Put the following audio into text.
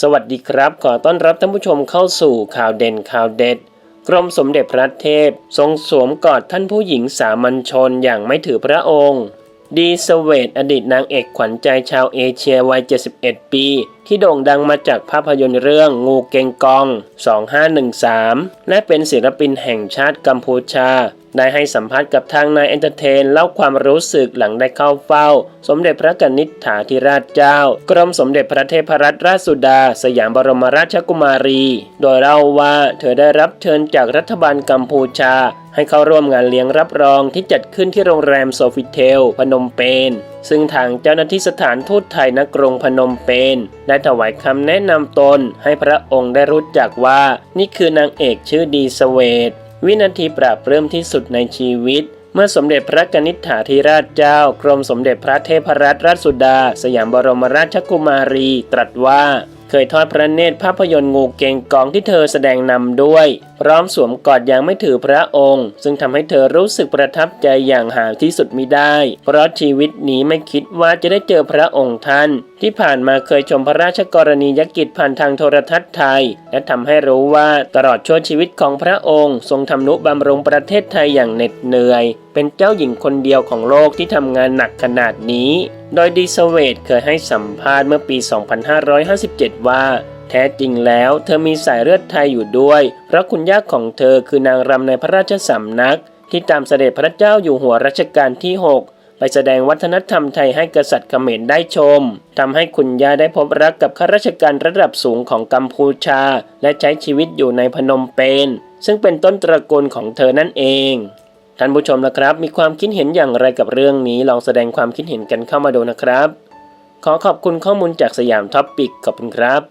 สวัสดีครับ ขอต้อนรับท่านผู้ชมเข้าสู่ข่าวเด่นข่าวเด็ด กรมสมเด็จพระเทพ ทรงสวมกอดท่านผู้หญิงสามัญชนอย่างไม่ถือพระองค์ ดีสเวตอดีตนางเอกขวัญใจชาวเอเชียวัย 71 ปี ที่โด่งดังมาจากภาพยนตร์เรื่องงูเกงกอง 2513 และเป็นศิลปินแห่งชาติกัมพูชา ได้ให้สัมภาษณ์กับทางนายเอนเตอร์เทนเล่าความรู้สึกหลังได้เข้าเฝ้า สมเด็จพระกนิษฐาธิราชเจ้า กรมสมเด็จพระเทพรัตนราชสุดา สยามบรมราชกุมารี โดยเล่าว่าเธอได้รับเชิญจากรัฐบาลกัมพูชา ให้เข้าร่วมงานเลี้ยงรับรองที่จัดขึ้นที่โรงแรมโซฟิเทล พนมเปญซึ่งทางเจ้าหน้าที่สถานทูตไทยณกรุงพนมเปญได้ถวายคำแนะนำตนให้พระองค์ได้รู้จักว่า นี่คือนางเอกชื่อดีสเวต วินาทีปราบเริ่มที่สุดในชีวิต เมื่อสมเด็จพระกนิษฐาธิราชเจ้า กรมสมเด็จพระเทพรัตนราชสุดา สยามบรมราชกุมารี ตรัสว่า เคยทอดพระเนตรภาพยนตร์งูเกงกองที่เธอแสดงนำด้วย พร้อมสวมกอดอย่างไม่ถือพระองค์ ซึ่งทำให้เธอรู้สึกประทับใจอย่างหาที่สุดมิได้ เพราะชีวิตนี้ไม่คิดว่าจะได้เจอพระองค์ท่าน ที่ผ่านมาเคยชมพระราชกรณียกิจผ่านทางโทรทัศน์ไทย และทำให้รู้ว่าตลอดช่วงชีวิตของพระองค์ ทรงทำนุบำรุงประเทศไทยอย่างเหน็ดเหนื่อย เป็นเจ้าหญิงคนเดียวของโลกที่ทำงานหนักขนาดนี้ โดยดีสเวตเคยให้สัมภาษณ์เมื่อปี 2557 ว่า แท้จริงแล้วเธอมีสายเลือดไทยอยู่ด้วย เพราะคุณย่าของเธอคือนางรำในพระราชสำนัก ที่ตามเสด็จพระเจ้าอยู่หัวรัชกาลที่ 6 ไปแสดงวัฒนธรรมไทยให้กษัตริย์เขมรได้ชมทำให้คุณย่าได้พบรักกับข้าราชการระดับสูงของกัมพูชา และใช้ชีวิตอยู่ในพนมเปญซึ่งเป็นต้นตระกูลของเธอนั่นเองท่านผู้ชมนะครับ มีความคิดเห็นอย่างไรกับเรื่องนี้ลองแสดงความคิดเห็นกันเข้ามาดูนะครับ ขอขอบคุณข้อมูลจากสยามท็อปปิกขอบคุณครับ